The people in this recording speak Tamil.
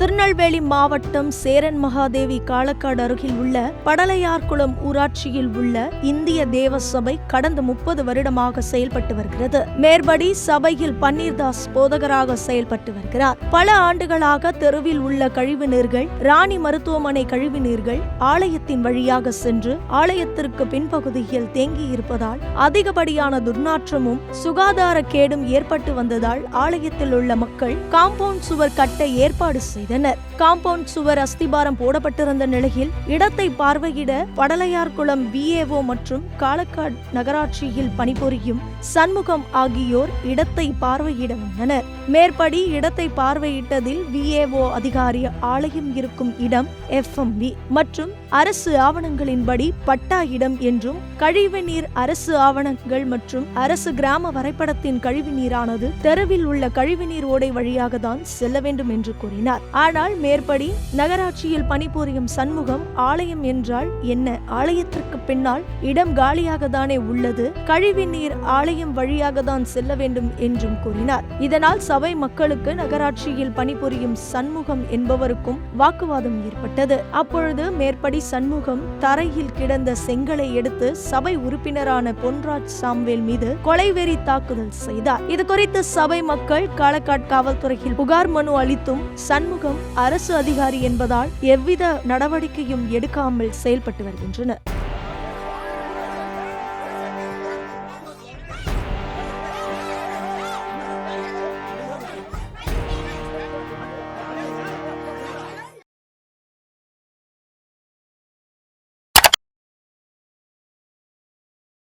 திருநெல்வேலி மாவட்டம் சேரன் மகாதேவி காலக்காடு அருகில் உள்ள படலையார்குளம் ஊராட்சியில் உள்ள இந்திய தேவ சபை கடந்த முப்பது வருடமாக செயல்பட்டு வருகிறது. மேற்படி சபையில் பன்னீர்தாஸ் போதகராக செயல்பட்டு வருகிறார். பல ஆண்டுகளாக தெருவில் உள்ள கழிவு நீர்கள் ராணி மருத்துவமனை கழிவு நீர்கள் ஆலயத்தின் வழியாக சென்று ஆலயத்திற்கு பின்பகுதியில் தேங்கி இருப்பதால் அதிகப்படியான துர்நாற்றமும் சுகாதார கேடும் ஏற்பட்டு வந்ததால் ஆலயத்தில் உள்ள மக்கள் காம்பவுண்ட் சுவர் கட்ட ஏற்பாடு செய்தனர். காம்பவுண்ட் சுவர் அஸ்திபாரம் போடப்பட்டிருந்த நிலையில் இடத்தை பார்வையிட படலையார்குளம் பிஏஓ மற்றும் காலக்காட் நகராட்சியில் பணிபுரியும் சண்முகம் ஆகியோர் இடத்தை பார்வையிட வந்தனர். மேற்படி இடத்தை பார்வையிட்டதில் விஏஓ அதிகாரி ஆலயம் இருக்கும் இடம் எஃப்எம்பி மற்றும் அரசு ஆவணங்களின்படி பட்டா இடம் என்றும் கழிவுநீர் அரசு ஆவணங்கள் மற்றும் அரசு கிராம வரைபடத்தின் கழிவுநீரானது தெருவில் உள்ள கழிவுநீர் ஓடை வழியாக தான் செல்ல வேண்டும் என்று கூறினார். ஆனால் மேற்படி நகராட்சியில் பணிபுரியும் சண்முகம் ஆலயம் என்றால் என்ன? ஆலயத்திற்கு பின்னால் இடம் காலியாக தானே உள்ளது? கழிவு நீர் ஆலயம் வழியாக தான் செல்ல வேண்டும் என்றும் கூறினார். இதனால் சபை மக்களுக்கு நகராட்சியில் பணிபுரியும் சண்முகம் என்பவருக்கும் வாக்குவாதம் ஏற்பட்டது. அப்பொழுது மேற்படி சண்முகம் தரையில் கிடந்த செங்கலை எடுத்து சபை உறுப்பினரான பொன்ராஜ் சாம்வேல் மீது கொலைவெறி தாக்குதல் செய்தார். இது குறித்து சபை மக்கள் காலக்காட் காவல்துறையில் புகார் மனு அளித்தும் சண்முகம் அரசு அதிகாரி என்பதால் எவ்வித நடவடிக்கையும் எடுக்காமல் செயல்பட்டு வருகின்றனர்.